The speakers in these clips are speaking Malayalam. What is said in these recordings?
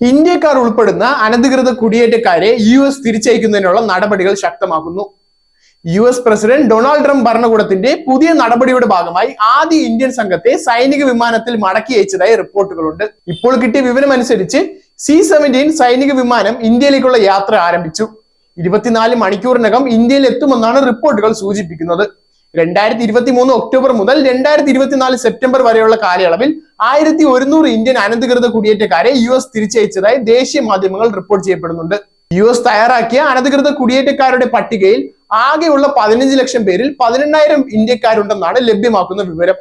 ഇന്ത്യക്കാർ ഉൾപ്പെടുന്ന അനധികൃത കുടിയേറ്റക്കാരെ യു എസ് തിരിച്ചയക്കുന്നതിനുള്ള നടപടികൾ ശക്തമാക്കുന്നു. U S president Donald Trump ഭരണകൂടത്തിന്റെ പുതിയ നടപടിയുടെ ഭാഗമായി ആദ്യ ഇന്ത്യൻ സംഘത്തെ സൈനിക വിമാനത്തിൽ മടക്കി അയച്ചതായി റിപ്പോർട്ടുകളുണ്ട്. ഇപ്പോൾ കിട്ടിയ വിവരം അനുസരിച്ച് സി സെവന്റീൻ സൈനിക വിമാനം ഇന്ത്യയിലേക്കുള്ള യാത്ര ആരംഭിച്ചു. ഇരുപത്തിനാല് മണിക്കൂറിനകം ഇന്ത്യയിൽ എത്തുമെന്നാണ് റിപ്പോർട്ടുകൾ സൂചിപ്പിക്കുന്നത്. രണ്ടായിരത്തി ഇരുപത്തി മൂന്ന് ഒക്ടോബർ മുതൽ രണ്ടായിരത്തി ഇരുപത്തിനാല് സെപ്റ്റംബർ വരെയുള്ള കാലയളവിൽ ആയിരത്തി ഒരുന്നൂറ് ഇന്ത്യൻ അനധികൃത കുടിയേറ്റക്കാരെ യു എസ് തിരിച്ചയച്ചതായി ദേശീയ മാധ്യമങ്ങൾ റിപ്പോർട്ട് ചെയ്യപ്പെടുന്നുണ്ട്. യു എസ് തയ്യാറാക്കിയ അനധികൃത കുടിയേറ്റക്കാരുടെ പട്ടികയിൽ ആകെയുള്ള പതിനഞ്ച് ലക്ഷം പേരിൽ പതിനെണ്ണായിരം ഇന്ത്യക്കാരുണ്ടെന്നാണ് ലഭ്യമാക്കുന്ന വിവരം.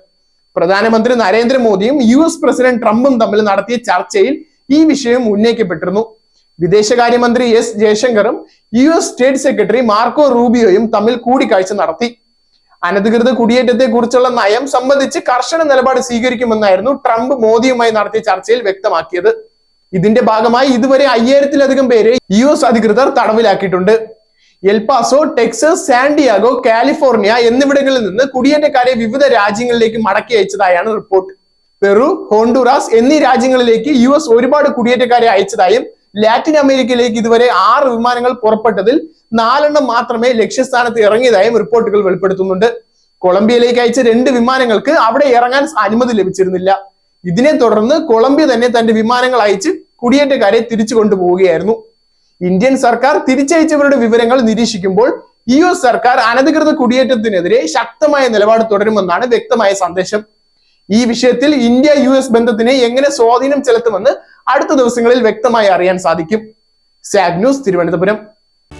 പ്രധാനമന്ത്രി നരേന്ദ്രമോദിയും യു എസ് പ്രസിഡന്റ് ട്രംപും തമ്മിൽ നടത്തിയ ചർച്ചയിൽ ഈ വിഷയം ഉന്നയിക്കപ്പെട്ടിരുന്നു. വിദേശകാര്യമന്ത്രി S ജയശങ്കറും U S state secretary Marco റൂബിയോയും തമ്മിൽ കൂടിക്കാഴ്ച നടത്തി. അനധികൃത കുടിയേറ്റത്തെ കുറിച്ചുള്ള നയം സംബന്ധിച്ച് കർശന നിലപാട് സ്വീകരിക്കുമെന്നായിരുന്നു ട്രംപ് മോദിയുമായി നടത്തിയ ചർച്ചയിൽ വ്യക്തമാക്കിയത്. ഇതിന്റെ ഭാഗമായി ഇതുവരെ അയ്യായിരത്തിലധികം പേരെ യു എസ് അധികൃതർ തടവിലാക്കിയിട്ടുണ്ട്. El Paso Texas San Diego California എന്നിവിടങ്ങളിൽ നിന്ന് കുടിയേറ്റക്കാരെ വിവിധ രാജ്യങ്ങളിലേക്ക് മടക്കി അയച്ചതായാണ് റിപ്പോർട്ട്. പെറു ഹോണ്ടുറാസ് എന്നീ രാജ്യങ്ങളിലേക്ക് യു എസ് ഒരുപാട് കുടിയേറ്റക്കാരെ അയച്ചതായും ലാറ്റിൻ അമേരിക്കയിലേക്ക് ഇതുവരെ ആറ് വിമാനങ്ങൾ പുറപ്പെട്ടതിൽ നാലെണ്ണം മാത്രമേ ലക്ഷ്യസ്ഥാനത്ത് ഇറങ്ങിയതായും റിപ്പോർട്ടുകൾ വെളിപ്പെടുത്തുന്നുണ്ട്. കൊളംബിയയിലേക്ക് അയച്ച രണ്ട് വിമാനങ്ങൾക്ക് അവിടെ ഇറങ്ങാൻ അനുമതി ലഭിച്ചിരുന്നില്ല. ഇതിനെ തുടർന്ന് കൊളംബിയ തന്നെ തന്റെ വിമാനങ്ങൾ അയച്ച് കുടിയേറ്റക്കാരെ തിരിച്ചു കൊണ്ടുപോവുകയായിരുന്നു. ഇന്ത്യൻ സർക്കാർ തിരിച്ചയച്ചവരുടെ വിവരങ്ങൾ നിരീക്ഷിക്കുമ്പോൾ യു എസ് സർക്കാർ അനധികൃത കുടിയേറ്റത്തിനെതിരെ ശക്തമായ നിലപാട് തുടരുമെന്നാണ് വ്യക്തമായ സന്ദേശം. ഈ വിഷയത്തിൽ ഇന്ത്യ യു എസ് ബന്ധത്തിനെ എങ്ങനെ സ്വാധീനം ചെലുത്തുമെന്ന് അടുത്ത ദിവസങ്ങളിൽ വ്യക്തമായി അറിയാൻ സാധിക്കും. SAC news Thiruvananthapuram.